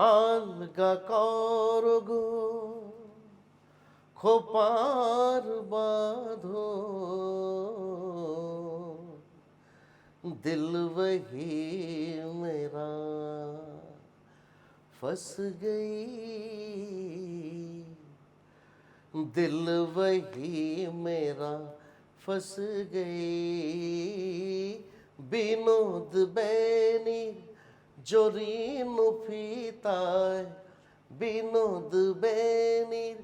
আলগা কর গো খোপার বাঁধো दिल वही मेरा फंस गई दिल वही मेरा फंस गई বিনোদ বেনি জরিন ফিতায় বিনোদ বেনির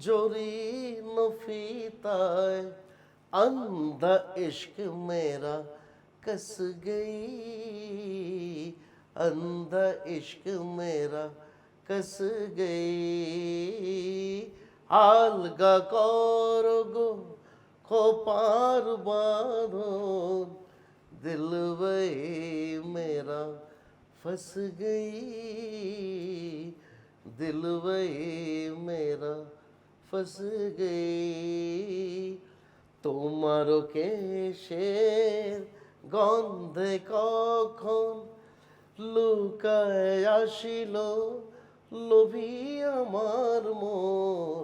জরিন ফিতায় अंधा इश्क मेरा कस गई अंधा इश्क मेरा कस गई आलगा कर गो खोपार बांधो दिल वही मेरा फंस गई दिल वही मेरा फंस गई তোমার কেশের গন্ধে কখন লুকায় আসিল লোভী আমার মোর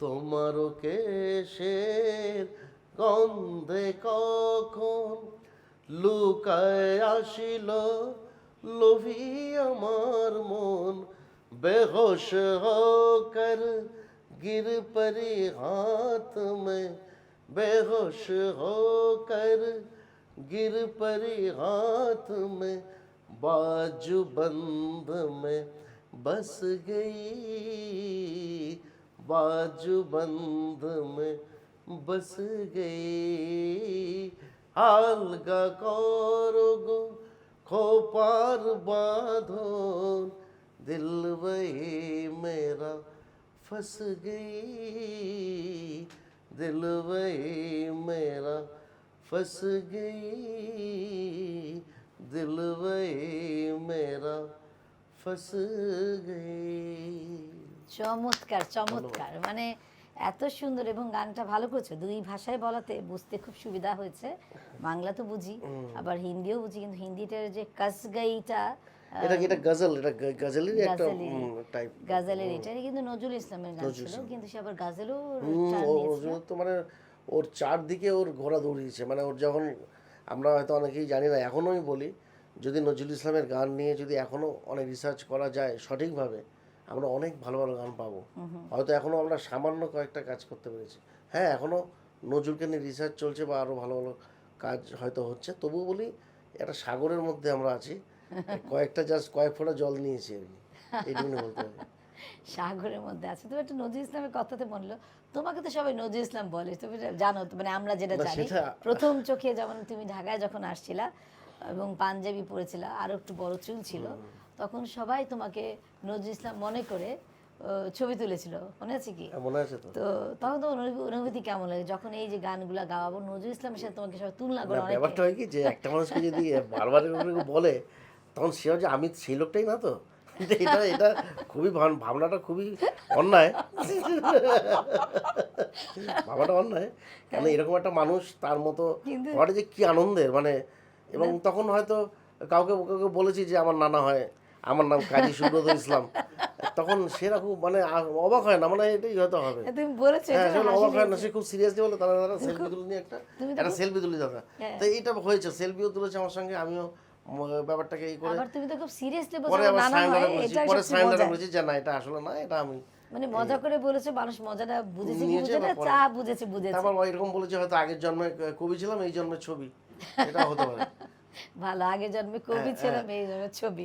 তোমার কেশের গন্ধে কখন লুকায় আসিল লোভী আমার মন বেহোশ হোকর गिर परी हाथ में बेहोश होकर गिर परी हाथ में बाजू बंद में बस गई बाजू बंद में बस गई आलगा करोगो کھوپار باندھو دل وہی میرا پھنس گئی۔ دل وہی میرا پھنس گئی۔ دل وہی میرا پھنس گئی۔ چمتکار چمتکار۔ মানে এত সুন্দর এবং গানটা ভালো করেছ। দুই ভাষায় বলাতে বুঝতে খুব সুবিধা হয়েছে। বাংলা তো বুঝি আবার হিন্দিও বুঝি কিন্তু হিন্দিটার যে কাসগাইটা এটা এটা গজল? এটা গ- গজলেরই একটা টাইপ গাজালের এটা কিন্তু নজরুল ইসলামের গান ছিল কিন্তু সে আবার গাজালও তো মানে ওর চারদিকে ওর ঘোরা দৌড়িয়েছে। মানে ওর যখন আমরা হয়তো অনেকেই জানি না এখনও আমি বলি যদি নজরুল ইসলামের গান নিয়ে যদি এখনও অনেক রিসার্চ করা যায় সঠিকভাবে আমরা অনেক ভালো ভালো গান পাবো। হয়তো এখনও আমরা সামান্য কয়েকটা কাজ করতে পেরেছি। হ্যাঁ এখনও নজরুলকে নিয়ে রিসার্চ চলছে বা আরও ভালো ভালো কাজ হয়তো হচ্ছে। তবুও বলি একটা সাগরের মধ্যে আমরা আছি। কয়েকটা জাস্ট কয়েক ফোঁটা জল নিয়েছি আর কি এইটুকুনি বলতে হবে সাগরের মধ্যে আছে। তুমি একটা নজরুল ইসলামের কথাতে বলল তোমাকে তো সবাই নজরুল ইসলাম বলে তুমি জানো মানে আমরা যেটা জানি। প্রথম চোখে যেমন তুমি ঢাকায় যখন আসছিলা এবং পাঞ্জাবি পরেছিলা আরও একটু বড় চুল ছিল তখন সবাই তোমাকে নজরুল ইসলাম মনে করে ছবি তুলেছিল। মনে আছে কি? হ্যাঁ, মনে আছে তো। তখন তো অনুভূতি কেমন লাগে? যখন এই যে গানগুলা গাওয়াবো নজরুল ইসলামের সাথে তোমাকে সবাই তুলনা করে ব্যাপারটা হয় কি যে একটা মানুষকে যদি বারবার বলে তখন সে যে আমি সেই লোকটাই না তো। এটা এটা এটা খুবই ভাবনাটা খুবই অন্যায়। অন্যায়। কেন এরকম একটা মানুষ তার মতো হওয়াটা যে কি আনন্দের মানে এবং তখন হয়তো কাউকে কাউকে বলেছি যে আমার নানা হয় আমার নাম কাজী সুব্রত ইসলাম। তখন সেরকম মানে অবাক হয় না মানে এটাই হয়তো হবে। তুমি বলেছ হ্যাঁ অবাক হয় না সে খুব সিরিয়াসলি বলে তারা তারা সেলফি তুলে নিয়ে একটা একটা সেলফি তুলে দাদা হ্যাঁ। তো এইটা হয়েছে সেলফিও তুলেছে আমার সঙ্গে আমিও ব্যাপারটাকে এই করে আবার তুমি তো খুব সিরিয়াসলি বলছো না না এটা পরে যে না এটা আসলে না এটা আমি মানে মজা করে বলেছে মানুষ মজাটা বুঝেছে কি বুঝে না চা বুঝেছে বুঝেছে। তারপর এরকম বলেছে হয়তো আগের জন্মে কবি ছিলাম এই জন্মের ছবি। এটা হতে পারে। ভালো আগে জন্মে কবি ছিলাম এই জন্মে ছবি।